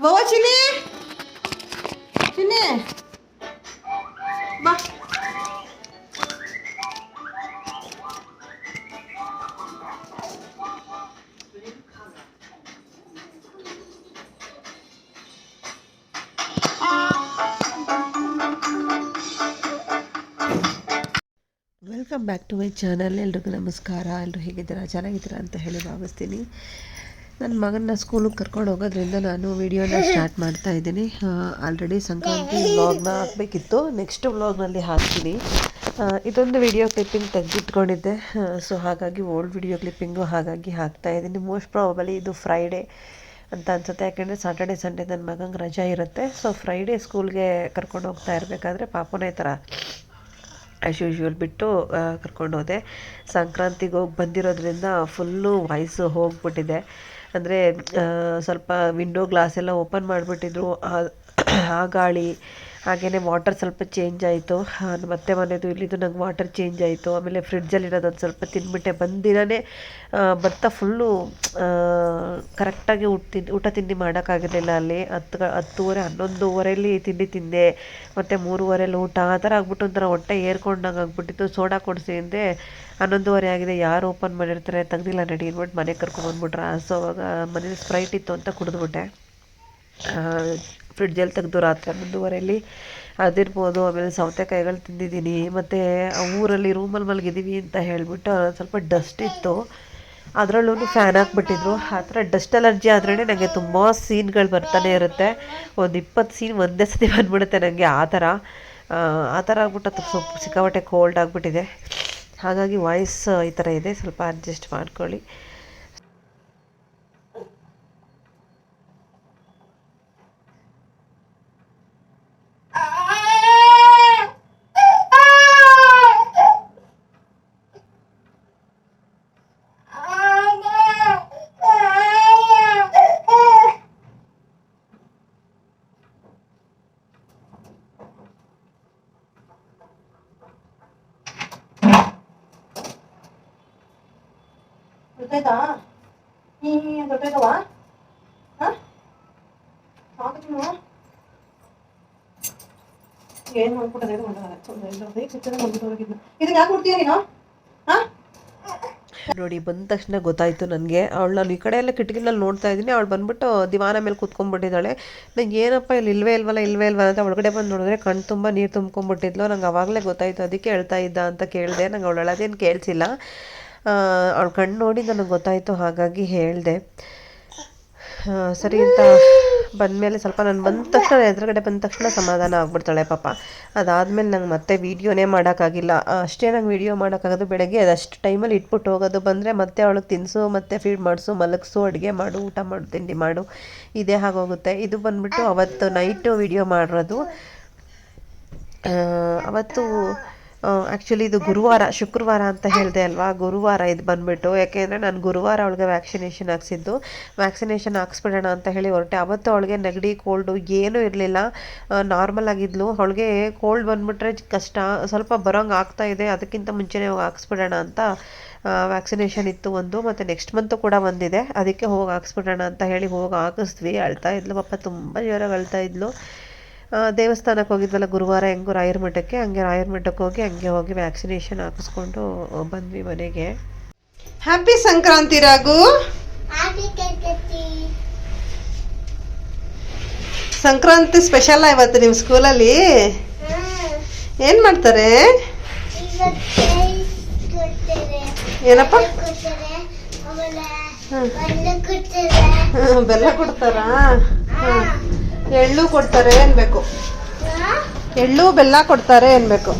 ಬವ ಚಿನಿ ಚಿನಿ ಬಾ welcome back to my channel ಎಲ್ರಿಗೂ ನಮಸ್ಕಾರ ಎಲ್ಲರೂ ಹೇಗಿದ್ದೀರಾ ಚೆನ್ನಾಗಿದ್ದೀರಾ ಅಂತ ಹೇಳಿ ಭಾವಿಸ್ತೀನಿ ನನ್ನ ಮಗನ ಸ್ಕೂಲಿಗೆ ಕರ್ಕೊಂಡು ಹೋಗೋದ್ರಿಂದ ನಾನು ವಿಡಿಯೋನ ಸ್ಟಾರ್ಟ್ ಮಾಡ್ತಾ ಇದ್ದೀನಿ. ಆಲ್ರೆಡಿ ಸಂಕ್ರಾಂತಿ ವ್ಲಾಗ್ನ ಹಾಕಬೇಕಿತ್ತು. ನೆಕ್ಸ್ಟ್ ವ್ಲಾಗ್ನಲ್ಲಿ ಹಾಕ್ತೀನಿ. ಇದೊಂದು ವಿಡಿಯೋ ಕ್ಲಿಪ್ಪಿಂಗ್ ತೆಗೆದಿಟ್ಕೊಂಡಿದ್ದೆ. ಸೊ ಹಾಗಾಗಿ ಓಲ್ಡ್ ವಿಡಿಯೋ ಕ್ಲಿಪ್ಪಿಂಗು ಹಾಗಾಗಿ ಹಾಕ್ತಾ ಇದ್ದೀನಿ. ಮೋಸ್ಟ್ ಪ್ರಾಬಲಿ ಇದು ಫ್ರೈಡೇ ಅಂತ ಅನ್ಸುತ್ತೆ. ಯಾಕೆಂದರೆ ಸಾಟರ್ಡೆ ಸಂಡೇ ನನ್ನ ಮಗಂಗೆ ರಜಾ ಇರುತ್ತೆ. ಸೊ ಫ್ರೈಡೇ ಸ್ಕೂಲ್ಗೆ ಕರ್ಕೊಂಡು ಹೋಗ್ತಾ ಇರಬೇಕಾದ್ರೆ ಪಾಪನೇ ಥರ ಆ್ಯಸ್ ಯೂಶ್ವಲ್ ಬಿಟ್ಟು ಕರ್ಕೊಂಡು ಹೋದೆ. ಸಂಕ್ರಾಂತಿಗೆ ಹೋಗಿ ಬಂದಿರೋದ್ರಿಂದ ಫುಲ್ಲು ವಾಯ್ಸು ಹೋಗ್ಬಿಟ್ಟಿದೆ. ಅಂದರೆ ಸ್ವಲ್ಪ ವಿಂಡೋ ಗ್ಲಾಸ್ ಎಲ್ಲ ಓಪನ್ ಮಾಡಿಬಿಟ್ಟಿದ್ರು. ಆ ಗಾಳಿ ಹಾಗೆಯೇ ವಾಟರ್ ಸ್ವಲ್ಪ ಚೇಂಜ್ ಆಯಿತು. ಮತ್ತೆ ಮನೆಯದು ಇಲ್ಲಿದು ನಂಗೆ ವಾಟರ್ ಚೇಂಜ್ ಆಯಿತು. ಆಮೇಲೆ ಫ್ರಿಡ್ಜಲ್ಲಿರೋದು ಒಂದು ಸ್ವಲ್ಪ ತಿಂದ್ಬಿಟ್ಟೆ ಬಂದಿರನೇ ಬರ್ತಾ ಫುಲ್ಲು ಕರೆಕ್ಟಾಗಿ ಊಟ ತಿಂಡಿ ಊಟ ತಿಂಡಿ ಮಾಡೋಕ್ಕಾಗಿರಲಿಲ್ಲ ಅಲ್ಲಿ. ಹತ್ತು ಹತ್ತುವರೆ ಹನ್ನೊಂದುವರೆಯಲ್ಲಿ ತಿಂಡಿ ತಿಂದೆ. ಮತ್ತು ಮೂರುವರೆಯಲ್ಲಿ ಊಟ. ಆ ಥರ ಆಗ್ಬಿಟ್ಟು ಒಂಥರ ಹೊಟ್ಟೆ ಏರ್ಕೊಂಡಂಗೆ ಆಗ್ಬಿಟ್ಟಿತ್ತು. ಸೋಡಾ ಕೊಡಿಸಿ ಅಂದೆ. ಹನ್ನೊಂದುವರೆ ಆಗಿದೆ. ಯಾರು ಓಪನ್ ಮಾಡಿರ್ತಾರೆ ತೆಗ್ದಿಲ್ಲ ನಡಿ ಇನ್ಬಿಟ್ಟು ಮನೆಗೆ ಕರ್ಕೊಂಬಂದ್ಬಿಟ್ರ. ಸೊ ಅವಾಗ ಮನೇಲಿ ಸ್ಪ್ರೈಟ್ ಇತ್ತು ಅಂತ ಕುಡಿದ್ಬಿಟ್ಟೆ. ಫ್ರಿಡ್ಜಲ್ಲಿ ತೆಗೆದು ರಾತ್ರಿ ಹನ್ನೊಂದುವರೆಯಲ್ಲಿ ಅದಿರ್ಬೋದು ಆಮೇಲೆ ಸೌತೆಕಾಯಿಗಳು ತಿಂದಿದ್ದೀನಿ. ಮತ್ತು ಊರಲ್ಲಿ ರೂಮಲ್ಲಿ ಮಲಗಿದ್ದೀವಿ ಅಂತ ಹೇಳಿಬಿಟ್ಟು ಸ್ವಲ್ಪ ಡಸ್ಟ್ ಇತ್ತು. ಅದರಲ್ಲೂ ಫ್ಯಾನ್ ಹಾಕ್ಬಿಟ್ಟಿದ್ರು. ಆ ಥರ ಡಸ್ಟ್ ಅಲರ್ಜಿ ಆದ್ರೇ ನನಗೆ ತುಂಬ ಸೀನ್ಗಳು ಬರ್ತಾನೆ ಇರುತ್ತೆ. ಒಂದು ಇಪ್ಪತ್ತು ಸೀನ್ ಒಂದೇ ಸತಿ ಬಂದ್ಬಿಡುತ್ತೆ ನನಗೆ ಆ ಥರ. ಆ, ಥರ ಆಗ್ಬಿಟ್ಟು ಸ್ವಲ್ಪ ಸಿಕ್ಕಾಪಟ್ಟೆ ಕೋಲ್ಡ್ ಆಗಿಬಿಟ್ಟಿದೆ. ಹಾಗಾಗಿ ವಾಯ್ಸ್ ಈ ಥರ ಇದೆ. ಸ್ವಲ್ಪ ಅಡ್ಜಸ್ಟ್ ಮಾಡ್ಕೊಳ್ಳಿ ಗೊತ್ತಾಯ್ತಾ ಹ್ಞೂ ಗೊತ್ತಾಯ್ತವಾ ಹಾಂ ನೋಡಿ, ಬಂದ ತಕ್ಷಣ ಗೊತ್ತಾಯಿತು ನನಗೆ. ಅವಳು ನಾನು ಈ ಕಡೆ ಎಲ್ಲ ಕಿಟಕಿನಲ್ಲಿ ನೋಡ್ತಾ ಇದ್ದೀನಿ. ಅವಳು ಬಂದ್ಬಿಟ್ಟು ದಿವಾನ ಮೇಲೆ ಕೂತ್ಕೊಂಡ್ಬಿಟ್ಟಿದ್ದಾಳೆ. ನಂಗೆ ಏನಪ್ಪ, ಇಲ್ಲಿ ಇಲ್ವೇ ಇಲ್ವಲ್ಲ ಇಲ್ವೇ ಇಲ್ವಲ್ಲ ಅಂತ ಒಳಗಡೆ ಬಂದು ನೋಡಿದ್ರೆ ಕಣ್ಣು ತುಂಬ ನೀರು ತುಂಬ್ಕೊಂಡ್ಬಿಟ್ಟಿದ್ಲು. ನಂಗೆ ಅವಾಗಲೇ ಗೊತ್ತಾಯಿತು, ಅದಕ್ಕೆ ಹೇಳ್ತಾ ಇದ್ದ ಅಂತ ಕೇಳಿದೆ. ನಂಗೆ ಅವಳು ಹೇಳೋದೇನು ಕೇಳಿಸಿಲ್ಲ. ಅವಳು ಕಣ್ಣು ನೋಡಿ ನನಗೆ ಗೊತ್ತಾಯಿತು, ಹಾಗಾಗಿ ಹೇಳಿದೆ. ಸರಿ ಅಂತ ಬಂದಮೇಲೆ ಸ್ವಲ್ಪ ನಾನು ಬಂದ ತಕ್ಷಣ ಎದುರುಗಡೆ ಬಂದ ತಕ್ಷಣ ಸಮಾಧಾನ ಆಗ್ಬಿಡ್ತಾಳೆ ಪಾಪ. ಅದಾದಮೇಲೆ ನಂಗೆ ಮತ್ತೆ ವೀಡಿಯೋನೇ ಮಾಡೋಕ್ಕಾಗಿಲ್ಲ. ಅಷ್ಟೇ ನಂಗೆ ವೀಡಿಯೋ ಮಾಡೋಕ್ಕಾಗೋದು ಬೆಳಗ್ಗೆ ಅದಷ್ಟು ಟೈಮಲ್ಲಿ ಇಟ್ಬಿಟ್ಟು ಹೋಗೋದು ಬಂದರೆ ಮತ್ತೆ ಅವಳಿಗೆ ತಿನ್ನಿಸು ಮತ್ತೆ ಫೀಡ್ ಮಾಡಿಸು, ಮಲಗಿಸು, ಅಡುಗೆ ಮಾಡು, ಊಟ ಮಾಡು, ತಿಂಡಿ ಮಾಡು, ಇದೇ ಆಗೋಗುತ್ತೆ. ಇದು ಬಂದ್ಬಿಟ್ಟು ಅವತ್ತು ನೈಟು ವೀಡಿಯೋ ಮಾಡಿರೋದು. ಅವತ್ತು ಆ್ಯಕ್ಚುಲಿ ಇದು ಗುರುವಾರ, ಶುಕ್ರವಾರ ಅಂತ ಹೇಳಿದೆ ಅಲ್ವಾ? ಗುರುವಾರ ಇದು ಬಂದುಬಿಟ್ಟು. ಯಾಕೆಂದರೆ ನಾನು ಗುರುವಾರ ಅವಳಿಗೆ ವ್ಯಾಕ್ಸಿನೇಷನ್ ಹಾಕ್ಸಿದ್ದು. ವ್ಯಾಕ್ಸಿನೇಷನ್ ಹಾಕ್ಸ್ಬಿಡೋಣ ಅಂತ ಹೇಳಿ ಹೊರಟೆ. ಅವತ್ತು ಅವಳಿಗೆ ನೆಗಡಿ ಕೋಲ್ಡು ಏನೂ ಇರಲಿಲ್ಲ. ನಾರ್ಮಲ್ ಆಗಿದ್ಲು. ಅವಳಿಗೆ ಕೋಲ್ಡ್ ಬಂದುಬಿಟ್ರೆ ಕಷ್ಟ. ಸ್ವಲ್ಪ ಬರೋಂಗೆ ಆಗ್ತಾ ಇದೆ. ಅದಕ್ಕಿಂತ ಮುಂಚೆನೇ ಹೋಗಿ ಹಾಕ್ಸ್ಬಿಡೋಣ ಅಂತ ವ್ಯಾಕ್ಸಿನೇಷನ್ ಇತ್ತು ಒಂದು. ಮತ್ತು ನೆಕ್ಸ್ಟ್ ಮಂತು ಕೂಡ ಬಂದಿದೆ. ಅದಕ್ಕೆ ಹೋಗಿ ಹಾಕ್ಸ್ಬಿಡೋಣ ಅಂತ ಹೇಳಿ ಹೋಗಿ ಹಾಕಿಸ್ದ್ವಿ. ಅಳ್ತಾ ಇದ್ಲು. ಪಾಪ ತುಂಬ ಜೋರಾಗಿ ಅಳ್ತಾ ಇದ್ಲು. ದೇವಸ್ಥಾನಕ್ಕೆ ಹೋಗಿದ್ವಲ್ಲ ಗುರುವಾರ ಹೆಂಗೂ ರಾಯರ ಮಠಕ್ಕೆ ಹಂಗೆ ರಾಯರ ಮಠಕ್ಕೆ ಹೋಗಿ ಹಂಗೆ ಹೋಗಿ ವ್ಯಾಕ್ಸಿನೇಷನ್ ಹಾಕಿಸ್ಕೊಂಡು ಬಂದ್ವಿ ಮನೆಗೆ. ಹ್ಯಾಪಿ ಸಂಕ್ರಾಂತಿ ರಾಗು ಸಂಕ್ರಾಂತಿ. ಸ್ಪೆಷಲ್ ಇವತ್ತು ನಿಮ್ಮ ಸ್ಕೂಲಲ್ಲಿ ಏನು ಮಾಡ್ತಾರೆ? ಏನಪ್ಪ? ಬೆಲ್ಲ ಕೊಡ್ತಾರಾ. ಹ್ಮ್. ಎಳ್ಳು ಕೊಡ್ತಾರೆ ಅನ್ಬೇಕು. ಎಳ್ಳು, ಬೆಲ್ಲ ಕೊಡ್ತಾರೆ ಅನ್ಬೇಕು.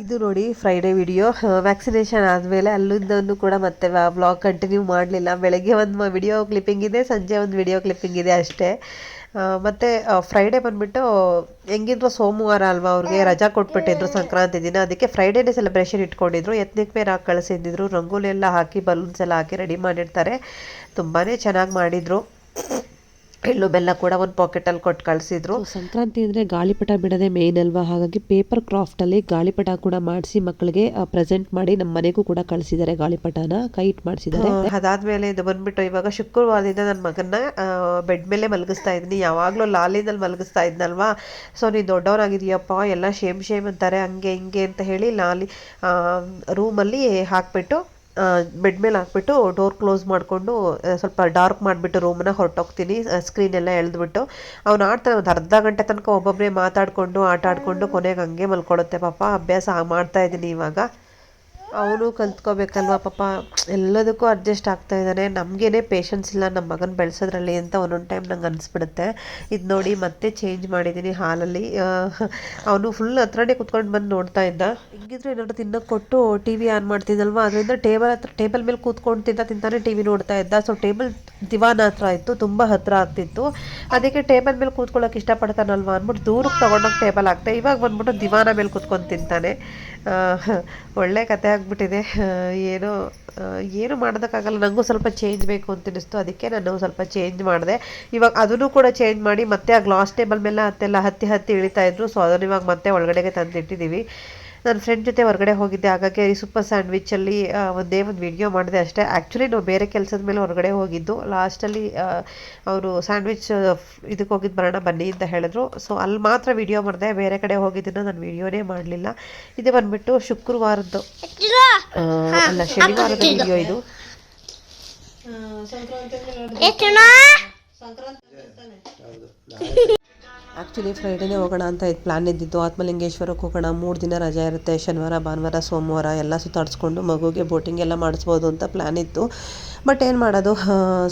ಇದು ನೋಡಿ ಫ್ರೈಡೇ ವಿಡಿಯೋ ವ್ಯಾಕ್ಸಿನೇಷನ್ ಆದಮೇಲೆ ಅಲ್ಲಿಂದನೂ ಕೂಡ ಮತ್ತೆ ವ್ಲಾಗ್ ಕಂಟಿನ್ಯೂ ಮಾಡಲಿಲ್ಲ. ಬೆಳಗ್ಗೆ ಒಂದು ವಿಡಿಯೋ ಕ್ಲಿಪ್ಪಿಂಗ್ ಇದೆ, ಸಂಜೆ ಒಂದು ವಿಡಿಯೋ ಕ್ಲಿಪ್ಪಿಂಗ್ ಇದೆ ಅಷ್ಟೇ. ಮತ್ತೆ ಫ್ರೈಡೇ ಬಂದ್ಬಿಟ್ಟು ಹೆಂಗಿದ್ರು ಸೋಮವಾರ ಅಲ್ವಾ ಅವ್ರಿಗೆ ರಜಾ ಕೊಟ್ಬಿಟ್ಟಿದ್ರು ಸಂಕ್ರಾಂತಿ ದಿನ. ಅದಕ್ಕೆ ಫ್ರೈಡೇನೇ ಸೆಲೆಬ್ರೇಷನ್ ಇಟ್ಕೊಂಡಿದ್ರು. ಎತ್ನಿಕ್ ಮೇಲೆ ಹಾಕಿ ಕಳಿಸಿದ್ರು ರಂಗೋಲಿ ಎಲ್ಲ ಹಾಕಿ ಬಲೂನ್ಸ್ ಎಲ್ಲ ಹಾಕಿ ರೆಡಿ ಮಾಡಿರ್ತಾರೆ. ತುಂಬಾ ಚೆನ್ನಾಗಿ ಮಾಡಿದರು. ಎಳ್ಳು ಬೆಲ್ಲ ಕೂಡ ಒಂದು ಪಾಕೆಟಲ್ಲಿ ಕೊಟ್ಟು ಕಳಿಸಿದ್ರು. ಸಂಕ್ರಾಂತಿ ಅಂದರೆ ಗಾಳಿಪಟ ಬಿಡದೆ ಮೇನ್ ಅಲ್ವಾ? ಹಾಗಾಗಿ ಪೇಪರ್ ಕ್ರಾಫ್ಟಲ್ಲಿ ಗಾಳಿಪಟ ಕೂಡ ಮಾಡಿಸಿ ಮಕ್ಕಳಿಗೆ ಪ್ರೆಸೆಂಟ್ ಮಾಡಿ ನಮ್ಮ ಮನೆಗೂ ಕೂಡ ಕಳಿಸಿದ್ದಾರೆ ಗಾಳಿಪಟನ ಕೈಟ್ ಮಾಡಿಸಿದ್ದಾರೆ. ಅದಾದ್ಮೇಲೆ ಇದು ಬಂದ್ಬಿಟ್ಟು ಇವಾಗ ಶುಕ್ರವಾರದಿಂದ ನನ್ನ ಮಗನ್ನ ಬೆಡ್ ಮೇಲೆ ಮಲಗಿಸ್ತಾ ಇದ್ದೀನಿ. ಯಾವಾಗಲೂ ಲಾಲಿನಲ್ಲಿ ಮಲಗಿಸ್ತಾ ಇದ್ನಲ್ವಾ? ಸೊ ನೀನು ದೊಡ್ಡವನಾಗಿದೆಯಪ್ಪ ಎಲ್ಲ ಶೇಮ್ ಶೇಮ್ ಅಂತಾರೆ. ಹಂಗೆ ಹಿಂಗೆ ಅಂತ ಹೇಳಿ ಲಾಲಿ ರೂಮಲ್ಲಿ ಹಾಕ್ಬಿಟ್ಟು ಬೆಡ್ ಮೇಲೆ ಹಾಕ್ಬಿಟ್ಟು ಡೋರ್ ಕ್ಲೋಸ್ ಮಾಡಿಕೊಂಡು ಸ್ವಲ್ಪ ಡಾರ್ಕ್ ಮಾಡಿಬಿಟ್ಟು ರೂಮನ್ನ ಹೊರಟೋಗ್ತೀನಿ. ಸ್ಕ್ರೀನ್ ಎಲ್ಲ ಎಳೆದ್ಬಿಟ್ಟು ಅವ್ನು ಆಡ್ತಾನೆ ಒಂದು ಅರ್ಧ ಗಂಟೆ ತನಕ ಒಬ್ಬೊಬ್ಬರೇ ಮಾತಾಡಿಕೊಂಡು ಆಟ ಆಡಿಕೊಂಡು ಕೊನೆಗೆ ಹಂಗೆ ಮಲ್ಕೊಳ್ಳುತ್ತೆ ಪಾಪ. ಅಭ್ಯಾಸ ಮಾಡ್ತಾ ಇದ್ದೀನಿ ಇವಾಗ. ಅವನು ಕಲ್ತ್ಕೋಬೇಕಲ್ವ ಪಾಪ. ಎಲ್ಲದಕ್ಕೂ ಅಡ್ಜಸ್ಟ್ ಆಗ್ತಾ ಇದ್ದಾನೆ. ನಮಗೇನೆ ಪೇಷನ್ಸ್ ಇಲ್ಲ ನಮ್ಮ ಮಗನ ಬೆಳೆಸೋದ್ರಲ್ಲಿ ಅಂತ ಒಂದೊಂದು ಟೈಮ್ ನಂಗೆ ಅನಿಸ್ಬಿಡುತ್ತೆ. ಇದು ನೋಡಿ ಮತ್ತೆ ಚೇಂಜ್ ಮಾಡಿದ್ದೀನಿ ಹಾಲಲ್ಲಿ. ಅವನು ಫುಲ್ ಹತ್ರನೇ ಕುತ್ಕೊಂಡು ಬಂದು ನೋಡ್ತಾ ಇದ್ದ. ಹಿಂಗಿದ್ರೆ ಏನಾದ್ರು ತಿನ್ನೋಕೆ ಕೊಟ್ಟು ಟಿ ವಿ ಆನ್ ಮಾಡ್ತಿದ್ದಲ್ವ? ಅದರಿಂದ ಟೇಬಲ್ ಹತ್ರ ಟೇಬಲ್ ಮೇಲೆ ಕೂತ್ಕೊಂಡು ತಿಂತ ತಿಂತಾನೆ ಟಿ ವಿ ನೋಡ್ತಾ ಇದ್ದ. ಸೊ ಟೇಬಲ್ ದಿವಾನ ಹತ್ರ ಇತ್ತು, ತುಂಬ ಹತ್ತಿರ ಆಗ್ತಿತ್ತು. ಅದಕ್ಕೆ ಟೇಬಲ್ ಮೇಲೆ ಕೂತ್ಕೊಳ್ಳೋಕೆ ಇಷ್ಟಪಡ್ತಾನಲ್ವ ಅಂದ್ಬಿಟ್ಟು ದೂರಕ್ಕೆ ತೊಗೊಂಡೋಗಿ ಟೇಬಲ್ ಆಗ್ತಾ ಇವಾಗ ಬಂದ್ಬಿಟ್ಟು ದಿವಾನ ಮೇಲೆ ಕೂತ್ಕೊಂಡು ತಿಂತಾನೆ. ಒಳ್ಳೆ ಕತೆ ಆಗಿಬಿಟ್ಟಿದೆ. ಏನೋ ಏನು ಮಾಡೋದಕ್ಕಾಗಲ್ಲ. ನನಗೂ ಸ್ವಲ್ಪ ಚೇಂಜ್ ಬೇಕು ಅಂತ ಅನಿಸ್ತು ಅದಕ್ಕೆ ನಾನು ಸ್ವಲ್ಪ ಚೇಂಜ್ ಮಾಡಿದೆ. ಇವಾಗ ಅದನ್ನು ಕೂಡ ಚೇಂಜ್ ಮಾಡಿ ಮತ್ತೆ ಆ ಗ್ಲಾಸ್ ಟೇಬಲ್ ಮೇಲೆ ಹತ್ತೆಲ್ಲ ಹತ್ತಿ ಹತ್ತಿ ಇಳಿತಾ ಇದ್ರು. ಸೊ ಅದನ್ನು ಇವಾಗ ಮತ್ತೆ ಒಳಗಡೆಗೆ ತಂದಿಟ್ಟಿದ್ದೀವಿ. ನನ್ನ ಫ್ರೆಂಡ್ ಜೊತೆ ಹೊರಗಡೆ ಹೋಗಿದ್ದೆ. ಹಾಗಾಗಿ ಸೂಪರ್ ಸ್ಯಾಂಡ್ವಿಚ್ಚಲ್ಲಿ ಒಂದೇ ಒಂದು ವಿಡಿಯೋ ಮಾಡಿದೆ ಅಷ್ಟೇ. ಆ್ಯಕ್ಚುಲಿ ನಾವು ಬೇರೆ ಕೆಲಸದ ಮೇಲೆ ಹೊರಗಡೆ ಹೋಗಿದ್ದು. ಲಾಸ್ಟಲ್ಲಿ ಅವರು ಸ್ಯಾಂಡ್ವಿಚ್ ಇದಕ್ಕೆ ಹೋಗಿದ್ದು ಬರೋಣ ಬನ್ನಿ ಅಂತ ಹೇಳಿದ್ರು. ಸೊ ಅಲ್ಲಿ ಮಾತ್ರ ವಿಡಿಯೋ ಮಾಡಿದೆ. ಬೇರೆ ಕಡೆ ಹೋಗಿದ್ದನ್ನು ನಾನು ವಿಡಿಯೋನೇ ಮಾಡಲಿಲ್ಲ. ಇದು ಬಂದ್ಬಿಟ್ಟು ಶುಕ್ರವಾರದ್ದು. ಅಲ್ಲ ಶನಿವಾರದ ವಿಡಿಯೋ ಇದು. ಆ್ಯಕ್ಚುಲಿ ಫ್ರೈಡೇನೇ ಹೋಗೋಣ ಅಂತ ಇದು ಪ್ಲ್ಯಾನ್ ಇದ್ದಿದ್ದು. ಆತ್ಮಲಿಂಗೇಶ್ವರಕ್ಕೆ ಹೋಗೋಣ. ಮೂರು ದಿನ ರಜೆ ಇರುತ್ತೆ. ಶನಿವಾರ, ಭಾನುವಾರ, ಸೋಮವಾರ ಎಲ್ಲ ಸುತ್ತಾಡಿಸ್ಕೊಂಡು ಮಗುಗೆ ಬೋಟಿಂಗ್ ಎಲ್ಲ ಮಾಡಿಸ್ಬೋದು ಅಂತ ಪ್ಲ್ಯಾನ್ ಇತ್ತು. ಬಟ್ ಏನು ಮಾಡೋದು?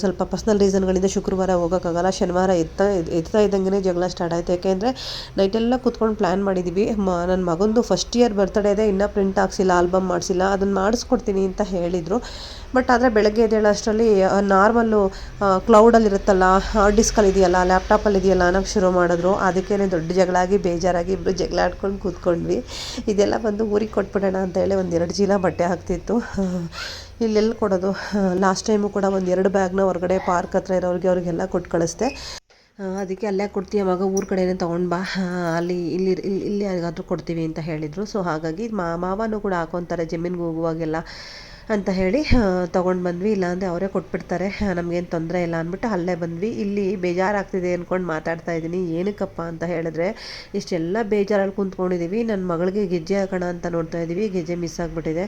ಸ್ವಲ್ಪ ಪರ್ಸ್ನಲ್ ರೀಸನ್ಗಳಿಂದ ಶುಕ್ರವಾರ ಹೋಗೋಕ್ಕಾಗಲ್ಲ. ಶನಿವಾರ ಇರ್ತಾ ಇರ್ತಾ ಇದ್ದಂಗೆ ಜಗಳ ಸ್ಟಾರ್ಟ್ ಆಯಿತು. ಯಾಕೆಂದರೆ ನೈಟೆಲ್ಲ ಕೂತ್ಕೊಂಡು ಪ್ಲ್ಯಾನ್ ಮಾಡಿದ್ದೀವಿ ಮ ನನ್ನ ಮಗಂದು ಫಸ್ಟ್ ಇಯರ್ ಬರ್ತಡೇ ಇದೆ. ಇನ್ನೂ ಪ್ರಿಂಟ್ ಹಾಕ್ಸಿಲ್ಲ ಆಲ್ಬಮ್ ಮಾಡಿಸಿಲ್ಲ. ಅದನ್ನು ಮಾಡಿಸ್ಕೊಡ್ತೀನಿ ಅಂತ ಹೇಳಿದರು. ಬಟ್ ಆದರೆ ಬೆಳಗ್ಗೆ ಎದ್ದೇಳೋಷ್ಟರಲ್ಲಿ ನಾರ್ಮಲ್ಲು ಕ್ಲೌಡಲ್ಲಿ ಇರುತ್ತಲ್ಲ ಹಾರ್ಡ್ ಡಿಸ್ಕಲ್ಲಿ ಇದೆಯಲ್ಲ ಲ್ಯಾಪ್ಟಾಪಲ್ಲಿ ಇದೆಯಲ್ಲ ಅನ್ನೋಕ್ಕೆ ಶುರು ಮಾಡಿದ್ರು. ಅದಕ್ಕೇ ದೊಡ್ಡ ಜಗಳಾಗಿ, ಬೇಜಾರಾಗಿ ಇಬ್ಬರು ಜಗಳಾಡ್ಕೊಂಡು ಕೂತ್ಕೊಂಡ್ವಿ. ಇದೆಲ್ಲ ಬಂದು ಊರಿಗೆ ಕೊಟ್ಬಿಡೋಣ ಅಂತ ಹೇಳಿ ಒಂದು ಎರಡು ಚೀಲ ಬಟ್ಟೆ ಹಾಕ್ತಿತ್ತು. ಇಲ್ಲೆಲ್ಲಿ ಕೊಡೋದು. ಲಾಸ್ಟ್ ಟೈಮು ಕೂಡ ಒಂದು ಎರಡು ಬ್ಯಾಗ್ನ ಹೊರಗಡೆ ಪಾರ್ಕ್ ಹತ್ರ ಇರೋರಿಗೆ ಅವ್ರಿಗೆಲ್ಲ ಕೊಟ್ಟು ಕಳಿಸ್ದೆ. ಅದಕ್ಕೆ ಅಲ್ಲೇ ಕೊಡ್ತೀಯ ಮಗ ಊರ ಕಡೆನೇ ತೊಗೊಂಡು ಬಾ. ಅಲ್ಲಿ, ಇಲ್ಲಿ ಇಲ್ಲಿ ಇಲ್ಲಿ ಯಾರಿಗಾದ್ರೂ ಕೊಡ್ತೀವಿ ಅಂತ ಹೇಳಿದರು. ಸೊ ಹಾಗಾಗಿ ಮಾವನೂ ಕೂಡ ಹಾಕೊತಾರೆ, ಜಮೀನಿಗೆ ಹೋಗುವಾಗೆಲ್ಲ. ಅಂತ ಹೇಳಿ ತೊಗೊಂಡು ಬಂದ್ವಿ. ಇಲ್ಲಾಂದರೆ ಅವರೇ ಕೊಟ್ಬಿಡ್ತಾರೆ. ನಮಗೇನು ತೊಂದರೆ ಇಲ್ಲ ಅಂದ್ಬಿಟ್ಟು ಅಲ್ಲೇ ಬಂದ್ವಿ. ಇಲ್ಲಿ ಬೇಜಾರಾಗ್ತಿದೆ ಅಂದ್ಕೊಂಡು ಮಾತಾಡ್ತಾ ಇದ್ದೀನಿ. ಏನಕ್ಕಪ್ಪ ಅಂತ ಹೇಳಿದ್ರೆ, ಇಷ್ಟೆಲ್ಲ ಬೇಜಾರಲ್ಲಿ ಕುಂತ್ಕೊಂಡಿದ್ದೀವಿ ನನ್ನ ಮಗಳಿಗೆ ಗೆಜ್ಜೆ ಹಾಕೋಣ ಅಂತ ನೋಡ್ತಾ ಇದ್ದೀವಿ ಗೆಜ್ಜೆ ಮಿಸ್ ಆಗಿಬಿಟ್ಟಿದೆ.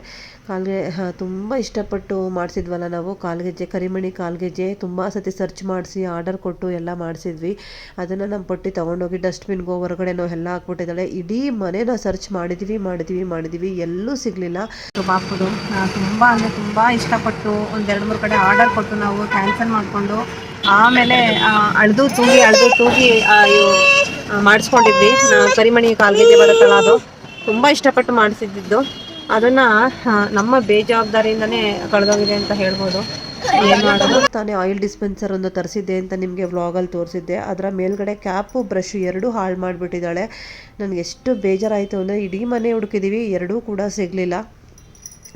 ಕಾಲ್ಗೆ ತುಂಬ ಇಷ್ಟಪಟ್ಟು ಮಾಡಿಸಿದ್ವಲ್ಲ ನಾವು. ಕಾಲ್ಗೆಜ್ಜೆ ಕರಿಮಣಿ ಕಾಲ್ಗೆಜ್ಜೆ ತುಂಬ ಸತಿ ಸರ್ಚ್ ಮಾಡಿಸಿ, ಆರ್ಡರ್ ಕೊಟ್ಟು ಎಲ್ಲ ಮಾಡಿಸಿದ್ವಿ. ಅದನ್ನು ನಮ್ಮ ಪಟ್ಟಿ ತೊಗೊಂಡೋಗಿ ಡಸ್ಟ್ಬಿನ್ಗೋ ನಾವು ಎಲ್ಲ ಹಾಕ್ಬಿಟ್ಟಿದ್ದಾಳೆ. ಇಡೀ ಮನೇನ ಸರ್ಚ್ ಮಾಡಿದ್ವಿ ಮಾಡಿದ್ವಿ ಮಾಡಿದ್ವಿ. ಎಲ್ಲೂ ಸಿಗಲಿಲ್ಲ. ಪಾಪದು ತುಂಬ ಅಂದರೆ ತುಂಬ ಇಷ್ಟಪಟ್ಟು ಒಂದೆರಡು ಮೂರು ಕಡೆ ಆರ್ಡರ್ ಕೊಟ್ಟು ನಾವು ಕ್ಯಾನ್ಸಲ್ ಮಾಡಿಕೊಂಡು ಆಮೇಲೆ ಅಳ್ದು ತೂಗಿ ಅಳ್ದು ತೂಗಿ ಮಾಡಿಸ್ಕೊಂಡಿದ್ವಿ. ಕರಿಮಣಿ ಕಾಲ್ಗೆಜ್ಜೆ ಬರುತ್ತಲ್ಲ ಅದು. ತುಂಬ ಇಷ್ಟಪಟ್ಟು ಮಾಡಿಸಿದ್ದು. ಅದನ್ನು ನಮ್ಮ ಬೇಜವಾಬ್ದಾರಿಯಿಂದನೇ ಕಳೆದೋಗಿದೆ ಅಂತ ಹೇಳ್ಬೋದು. ಏನು ಮಾಡೋದು? ತಾನೇ ಆಯಿಲ್ ಡಿಸ್ಪೆನ್ಸರ್ ಒಂದು ತರಿಸಿದ್ದೆ ಅಂತ ನಿಮಗೆ ವ್ಲಾಗಲ್ಲಿ ತೋರಿಸಿದ್ದೆ. ಅದರ ಮೇಲ್ಗಡೆ ಕ್ಯಾಪು ಬ್ರಷ್ ಎರಡೂ ಹಾಳು ಮಾಡಿಬಿಟ್ಟಿದ್ದಾಳೆ. ನನಗೆ ಎಷ್ಟು ಬೇಜಾರಾಯಿತು ಅಂದರೆ ಇಡೀ ಮನೆ ಹುಡುಕಿದ್ದೀವಿ ಎರಡೂ ಕೂಡ ಸಿಗಲಿಲ್ಲ.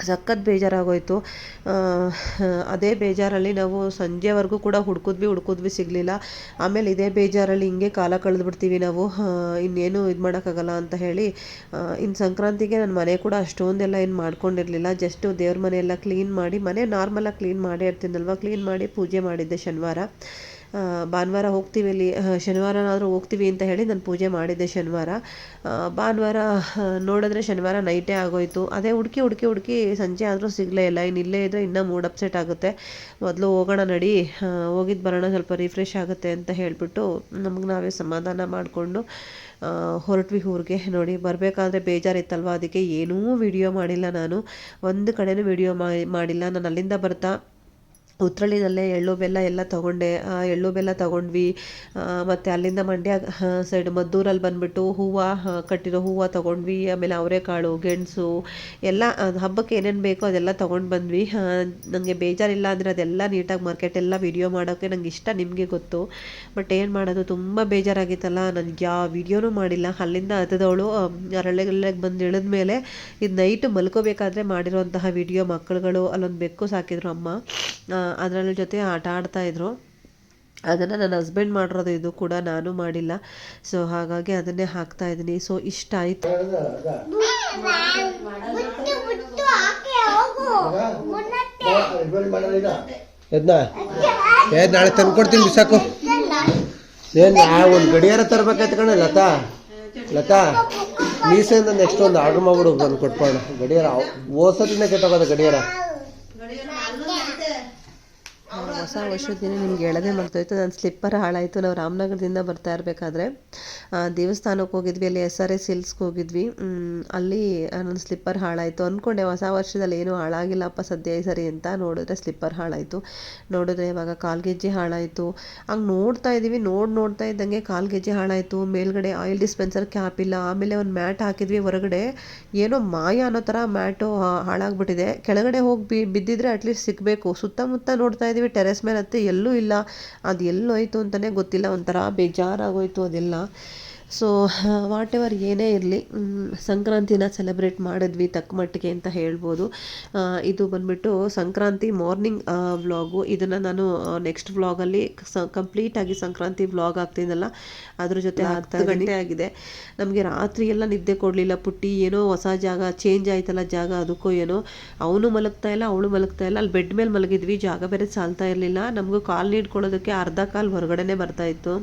ಸಖತ್ ಬೇಜಾರಾಗೋಯಿತು. ಅದೇ ಬೇಜಾರಲ್ಲಿ ನಾವು ಸಂಜೆವರೆಗೂ ಕೂಡ ಹುಡ್ಕಿದ್ವಿ ಹುಡ್ಕಿದ್ವಿ ಸಿಗಲಿಲ್ಲ. ಆಮೇಲೆ ಇದೇ ಬೇಜಾರಲ್ಲಿ ಹಿಂಗೆ ಕಾಲ ಕಳೆದ್ಬಿಡ್ತೀವಿ ನಾವು. ಇನ್ನೇನು ಇದು ಮಾಡೋಕ್ಕಾಗಲ್ಲ ಅಂತ ಹೇಳಿ ಇನ್ನು ಸಂಕ್ರಾಂತಿಗೆ ನನ್ನ ಮನೆ ಕೂಡ ಅಷ್ಟೊಂದೆಲ್ಲ ಏನು ಮಾಡ್ಕೊಂಡಿರಲಿಲ್ಲ. ಜಸ್ಟು ದೇವ್ರ ಮನೆಯೆಲ್ಲ ಕ್ಲೀನ್ ಮಾಡಿ, ಮನೆ ನಾರ್ಮಲಾಗಿ ಕ್ಲೀನ್ ಮಾಡೇ ಇರ್ತೀನಲ್ವ? ಕ್ಲೀನ್ ಮಾಡಿ ಪೂಜೆ ಮಾಡಿದ್ದೆ ಶನಿವಾರ. ಭಾನುವಾರ ಹೋಗ್ತೀವಿ ಇಲ್ಲಿ ಶನಿವಾರನಾದರೂ ಹೋಗ್ತೀವಿ ಅಂತ ಹೇಳಿ ನಾನು ಪೂಜೆ ಮಾಡಿದ್ದೆ ಶನಿವಾರ. ಭಾನುವಾರ ನೋಡಿದ್ರೆ ಶನಿವಾರ ನೈಟೇ ಆಗೋಯ್ತು. ಅದೇ ಹುಡುಕಿ ಹುಡುಕಿ ಹುಡುಕಿ ಸಂಜೆ ಆದರೂ ಸಿಗಲೇ ಇಲ್ಲ. ಇನ್ನು ಇಲ್ಲೇ ಇದ್ದರೆ ಇನ್ನೂ ಮೂಡ್ ಅಪ್ಸೆಟ್ ಆಗುತ್ತೆ. ಮೊದಲು ಹೋಗೋಣ ನಡಿ ಹೋಗಿದ್ದು ಬರೋಣ ಸ್ವಲ್ಪ ರಿಫ್ರೆಶ್ ಆಗುತ್ತೆ ಅಂತ ಹೇಳಿಬಿಟ್ಟು ನಮಗೆ ನಾವೇ ಸಮಾಧಾನ ಮಾಡಿಕೊಂಡು ಹೊರಟ್ವಿ ಊರಿಗೆ. ನೋಡಿ, ಬರಬೇಕಾದ್ರೆ ಬೇಜಾರಿತ್ತಲ್ವ? ಅದಕ್ಕೆ ಏನೂ ವಿಡಿಯೋ ಮಾಡಿಲ್ಲ ನಾನು. ಒಂದು ಕಡೆಯೂ ವಿಡಿಯೋ ಮಾಡಿಲ್ಲ. ನಾನು ಅಲ್ಲಿಂದ ಬರ್ತಾ ಉತ್ರಳ್ಳಿನಲ್ಲೇ ಎಳ್ಳು ಬೆಲ್ಲ ಎಲ್ಲ ತೊಗೊಂಡೆ. ಎಳ್ಳು ಬೆಲ್ಲ ತೊಗೊಂಡ್ವಿ. ಮತ್ತು ಅಲ್ಲಿಂದ ಮಂಡ್ಯ ಸೈಡ್ ಮದ್ದೂರಲ್ಲಿ ಬಂದುಬಿಟ್ಟು ಹೂವು ಕಟ್ಟಿರೋ ಹೂವು ತೊಗೊಂಡ್ವಿ. ಆಮೇಲೆ ಅವರೆಕಾಳು, ಗೆಣಸು ಎಲ್ಲ ಹಬ್ಬಕ್ಕೆ ಏನೇನು ಬೇಕೋ ಅದೆಲ್ಲ ತೊಗೊಂಡು ಬಂದ್ವಿ. ನನಗೆ ಬೇಜಾರಿಲ್ಲ ಅಂದರೆ ಅದೆಲ್ಲ ನೀಟಾಗಿ ಮಾರ್ಕೆಟ್ ಎಲ್ಲ ವಿಡಿಯೋ ಮಾಡೋಕ್ಕೆ ನಂಗೆ ಇಷ್ಟ ನಿಮಗೆ ಗೊತ್ತು. ಬಟ್ ಏನು ಮಾಡೋದು, ತುಂಬ ಬೇಜಾರಾಗಿತ್ತಲ್ಲ. ನನಗೆ ಯಾವ ವಿಡಿಯೋನೂ ಮಾಡಿಲ್ಲ. ಅಲ್ಲಿಂದ ಹತ್ತದವಳು ಅರಳೆಗಳಿಗೆ ಬಂದು ಇಳಿದ ಮೇಲೆ ಇದು ನೈಟ್ ಮಲ್ಕೋಬೇಕಾದ್ರೆ ಮಾಡಿರೋಂತಹ ವಿಡಿಯೋ ಮಕ್ಕಳುಗಳು, ಅಲ್ಲೊಂದು ಬೆಕ್ಕು ಸಾಕಿದ್ರು ಅಮ್ಮ. ಅದರ ಜೊತೆ ಆಟ ಆಡ್ತಾಯಿದ್ರು ಅದನ್ನು ನನ್ನ ಹಸ್ಬೆಂಡ್ ಮಾಡಿರೋದು ಇದು ಕೂಡ ನಾನು ಮಾಡಿಲ್ಲ. ಸೊ ಹಾಗಾಗಿ ಅದನ್ನೇ ಹಾಕ್ತಾ ಇದ್ದೀನಿ. ಸೊ ಇಷ್ಟ ಆಯಿತು. ನಾಳೆ ತಂದ್ಕೊಡ್ತೀನಿ, ಬಿಸಾಕು. ಏನ್ ಒಂದು ಗಡಿಯಾರ ತರ್ಬೇಕಾಯ್ತು ಕಣ, ಲತಾ? ಲತಾ, ಮೀಸೆಯಿಂದ ನೆಕ್ಸ್ಟ್ ಒಂದು ಆರ್ಡರ್ ಮಾಡ್ಬಿಡು ಬಂದು ಕೊಟ್ಕೋಣ ಗಡಿಯಾರ ಓಸತಿನ ಕೆಟ್ಟೋಗೋದ ಗಡಿಯಾರ. ಹೊಸ ವರ್ಷದ ದಿನ ನಿಮ್ಗೆ ಹೇಳೋದೇ ಮರ್ತೋಯ್ತು. ನನ್ನ ಸ್ಲಿಪ್ಪರ್ ಹಾಳಾಯಿತು. ನಾವು ರಾಮನಗರದಿಂದ ಬರ್ತಾ ಇರಬೇಕಾದ್ರೆ ದೇವಸ್ಥಾನಕ್ಕೆ ಹೋಗಿದ್ವಿ, ಅಲ್ಲಿ ಎಸ್ ಆರ್ ಎಸ್ ಹಿಲ್ಸ್ಗೆ ಹೋಗಿದ್ವಿ. ಅಲ್ಲಿ ನನ್ನ ಸ್ಲಿಪ್ಪರ್ ಹಾಳಾಯಿತು. ಅಂದ್ಕೊಂಡೆ ಹೊಸ ವರ್ಷದಲ್ಲಿ ಏನೂ ಹಾಳಾಗಿಲ್ಲಪ್ಪ ಸದ್ಯ ಈ ಸರಿ ಅಂತ ನೋಡಿದ್ರೆ ಸ್ಲಿಪ್ಪರ್ ಹಾಳಾಯಿತು. ನೋಡಿದ್ರೆ ಇವಾಗ ಕಾಲ್ಗೆಜ್ಜೆ ಹಾಳಾಯಿತು. ಹಂಗೆ ನೋಡ್ತಾ ಇದ್ದೀವಿ, ನೋಡಿ, ನೋಡ್ತಾ ಇದ್ದಂಗೆ ಕಾಲ್ಗೆಜ್ಜೆ ಹಾಳಾಯಿತು. ಮೇಲ್ಗಡೆ ಆಯಿಲ್ ಡಿಸ್ಪೆನ್ಸರ್ ಕ್ಯಾಪ್ ಇಲ್ಲ. ಆಮೇಲೆ ಒಂದು ಮ್ಯಾಟ್ ಹಾಕಿದ್ವಿ, ಹೊರಗಡೆ ಏನೋ ಮಾಯ ಅನ್ನೋ ಥರ ಮ್ಯಾಟು ಹಾಳಾಗ್ಬಿಟ್ಟಿದೆ. ಕೆಳಗಡೆ ಹೋಗಿ ಬಿದ್ದಿದ್ರೆ ಅಟ್ಲೀಸ್ಟ್ ಸಿಗಬೇಕು. ಸುತ್ತಮುತ್ತ ನೋಡ್ತಾ ಇದ್ದೀವಿ, ಟೆರೆಸ್ ಮೇಲೆ ಹತ್ತಿ ಎಲ್ಲೂ ಇಲ್ಲ. ಅದು ಎಲ್ಲೋಯ್ತು ಅಂತಲೇ ಗೊತ್ತಿಲ್ಲ. ಒಂಥರ ಬೇಜಾರಾಗೋಯ್ತು ಅದೆಲ್ಲ. ಸೊ ವಾಟ್ ಎವರ್ ಏನೇ ಇರಲಿ ಸಂಕ್ರಾಂತಿನ ಸೆಲೆಬ್ರೇಟ್ ಮಾಡಿದ್ವಿ ತಕ್ಕ ಮಟ್ಟಿಗೆ ಅಂತ ಹೇಳ್ಬೋದು. ಇದು ಬಂದ್ಬಿಟ್ಟು ಸಂಕ್ರಾಂತಿ ಮಾರ್ನಿಂಗ್ ವ್ಲಾಗು ಇದನ್ನು ನಾನು ನೆಕ್ಸ್ಟ್ ವ್ಲಾಗಲ್ಲಿ ಸ ಕಂಪ್ಲೀಟಾಗಿ ಸಂಕ್ರಾಂತಿ ವ್ಲಾಗ್ ಆಗ್ತಿದ್ದಲ್ಲ ಅದ್ರ ಜೊತೆ ಹತ್ತು ಗಂಟೆ ಆಗಿದೆ. ನಮಗೆ ರಾತ್ರಿ ಎಲ್ಲ ನಿದ್ದೆ ಕೊಡಲಿಲ್ಲ ಪುಟ್ಟಿ ಏನೋ ಹೊಸ ಜಾಗ ಚೇಂಜ್ ಆಯ್ತಲ್ಲ ಜಾಗ ಅದಕ್ಕೋ ಏನೋ. ಅವನು ಮಲಗ್ತಾ ಇಲ್ಲ ಅವಳು ಮಲಗ್ತಾ ಇಲ್ಲ. ಅಲ್ಲಿ ಬೆಡ್ ಮೇಲೆ ಮಲಗಿದ್ವಿ ಜಾಗ ಬೇರೆ ಸಾಲ್ತಾ ಇರಲಿಲ್ಲ. ನಮಗೂ ಕಾಲು ನೀಡ್ಕೊಳ್ಳೋದಕ್ಕೆ ಅರ್ಧ ಕಾಲು ಹೊರಗಡೆನೇ ಬರ್ತಾ ಇತ್ತು.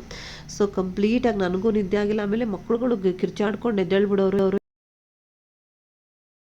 ಸೊ ಕಂಪ್ಲೀಟಾಗಿ ನನಗೂ ನಿದ್ದೆ ಆಗಿಲ್ಲ ಆಮೇಲೆ ಮಕ್ಕಳುಗಳು ಕಿರ್ಚಾಡ್ಕೊಂಡು ಎದ್ದೇಳ್ಬಿಡೋರು. ಅವರು